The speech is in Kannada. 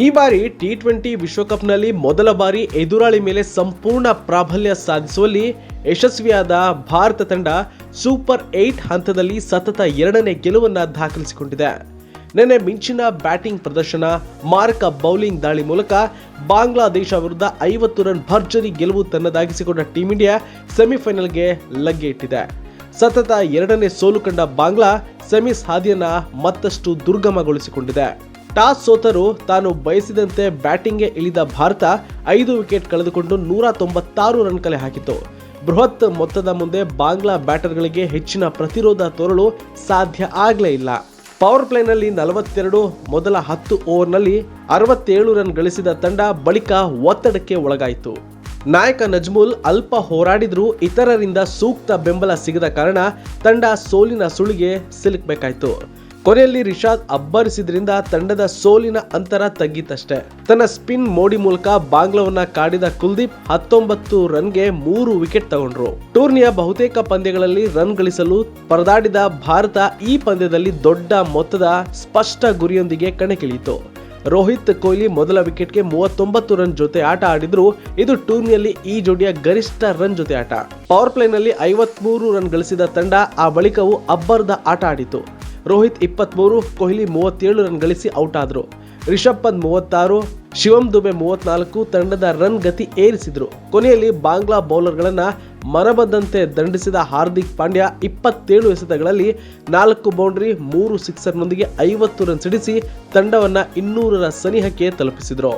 ಈ ಬಾರಿ ಟಿ ಟ್ವೆಂಟಿ ವಿಶ್ವಕಪ್ನಲ್ಲಿ ಮೊದಲ ಬಾರಿ ಎದುರಾಳಿ ಮೇಲೆ ಸಂಪೂರ್ಣ ಪ್ರಾಬಲ್ಯ ಸಾಧಿಸುವಲ್ಲಿ ಯಶಸ್ವಿಯಾದ ಭಾರತ ತಂಡ ಸೂಪರ್ ಏಟ್ ಹಂತದಲ್ಲಿ ಸತತ ಎರಡನೇ ಗೆಲುವನ್ನು ದಾಖಲಿಸಿಕೊಂಡಿದೆ. ನಿನ್ನೆ ಮಿಂಚಿನ ಬ್ಯಾಟಿಂಗ್ ಪ್ರದರ್ಶನ, ಮಾರಕ ಬೌಲಿಂಗ್ ದಾಳಿ ಮೂಲಕ ಬಾಂಗ್ಲಾದೇಶ ವಿರುದ್ಧ ಐವತ್ತು ರನ್ ಭರ್ಜರಿ ಗೆಲುವು ತನ್ನದಾಗಿಸಿಕೊಂಡ ಟೀಂ ಇಂಡಿಯಾ ಸೆಮಿಫೈನಲ್ಗೆ ಲಗ್ಗೆ ಇಟ್ಟಿದೆ ಸತತ ಎರಡನೇ ಸೋಲು ಕಂಡ ಬಾಂಗ್ಲಾ ಸೆಮಿಸ್ ಹಾದಿಯನ್ನು ಮತ್ತಷ್ಟು ದುರ್ಗಮಗೊಳಿಸಿಕೊಂಡಿದೆ. ಟಾಸ್ ಸೋತರೂ ತಾನು ಬಯಸಿದಂತೆ ಬ್ಯಾಟಿಂಗ್ಗೆ ಇಳಿದ ಭಾರತ ಐದು ವಿಕೆಟ್ ಕಳೆದುಕೊಂಡು ನೂರ ತೊಂಬತ್ತಾರು ರನ್ ಕಲೆ ಹಾಕಿತು ಬೃಹತ್ ಮೊತ್ತದ ಮುಂದೆ ಬಾಂಗ್ಲಾ ಬ್ಯಾಟರ್ಗಳಿಗೆ ಹೆಚ್ಚಿನ ಪ್ರತಿರೋಧ ತೋರಲು ಸಾಧ್ಯ ಆಗಲೇ ಇಲ್ಲ. ಪವರ್ ಪ್ಲೇನಲ್ಲಿ ನಲವತ್ತೆರಡು, ಮೊದಲ ಹತ್ತು ಓವರ್ನಲ್ಲಿ ಅರವತ್ತೇಳು ರನ್ ಗಳಿಸಿದ ತಂಡ ಬಳಿಕ ಒತ್ತಡಕ್ಕೆ ಒಳಗಾಯಿತು. ನಾಯಕ ನಜ್ಮುಲ್ ಅಲ್ಪ ಹೋರಾಡಿದರೂ ಇತರರಿಂದ ಸೂಕ್ತ ಬೆಂಬಲ ಸಿಗದ ಕಾರಣ ತಂಡ ಸೋಲಿನ ಸುಳಿಗೆ ಸಿಲುಕಬೇಕಾಯಿತು. ಕೊನೆಯಲ್ಲಿ ರಿಷಾದ್ ಅಬ್ಬರಿಸಿದ್ರಿಂದ ತಂಡದ ಸೋಲಿನ ಅಂತರ ತಗ್ಗಿತಷ್ಟೇ. ತನ್ನ ಸ್ಪಿನ್ ಮೋಡಿ ಮೂಲಕ ಬಾಂಗ್ಲಾವನ್ನ ಕಾಡಿದ ಕುಲ್ದೀಪ್ ಹತ್ತೊಂಬತ್ತು ರನ್ಗೆ ಮೂರು ವಿಕೆಟ್ ತಗೊಂಡ್ರು. ಟೂರ್ನಿಯ ಬಹುತೇಕ ಪಂದ್ಯಗಳಲ್ಲಿ ರನ್ ಗಳಿಸಲು ಪರದಾಡಿದ ಭಾರತ ಈ ಪಂದ್ಯದಲ್ಲಿ ದೊಡ್ಡ ಮೊತ್ತದ ಸ್ಪಷ್ಟ ಗುರಿಯೊಂದಿಗೆ ಕಣಕ್ಕಿಳಿಯಿತು. ರೋಹಿತ್ ಕೊಹ್ಲಿ ಮೊದಲ ವಿಕೆಟ್ಗೆ ಮೂವತ್ತೊಂಬತ್ತು ರನ್ ಜೊತೆ ಆಟ ಆಡಿದ್ರು. ಇದು ಟೂರ್ನಿಯಲ್ಲಿ ಈ ಜೋಡಿಯ ಗರಿಷ್ಠ ರನ್ ಜೊತೆ ಆಟ. ಪವರ್ ಪ್ಲೇನಲ್ಲಿ ಐವತ್ಮೂರು ರನ್ ಗಳಿಸಿದ ತಂಡ ಆ ಬಳಿಕವೂ ಅಬ್ಬರದ ಆಟ ಆಡಿತು. ರೋಹಿತ್ ಇಪ್ಪತ್ತ್ಮೂರು ಕೊಹ್ಲಿ ಮೂವತ್ತೇಳು ರನ್ ಗಳಿಸಿ ಔಟ್ ಆದರು. ರಿಷಬ್ ಪಂತ್ ಮೂವತ್ತಾರು ಶಿವಂ ದುಬೆ ಮೂವತ್ನಾಲ್ಕು ತಂಡದ ರನ್ ಗತಿ ಏರಿಸಿದ್ರು. ಕೊನೆಯಲ್ಲಿ ಬಾಂಗ್ಲಾ ಬೌಲರ್ಗಳನ್ನು ಮರಬದ್ದಂತೆ ದಂಡಿಸಿದ ಹಾರ್ದಿಕ್ ಪಾಂಡ್ಯ ಇಪ್ಪತ್ತೇಳು ಎಸೆತಗಳಲ್ಲಿ ನಾಲ್ಕು ಬೌಂಡ್ರಿ, ಮೂರು ಸಿಕ್ಸರ್ನೊಂದಿಗೆ ಐವತ್ತು ರನ್ ಸಿಡಿಸಿ ತಂಡವನ್ನು ಇನ್ನೂರರ ಸನಿಹಕ್ಕೆ ತಲುಪಿಸಿದ್ರು.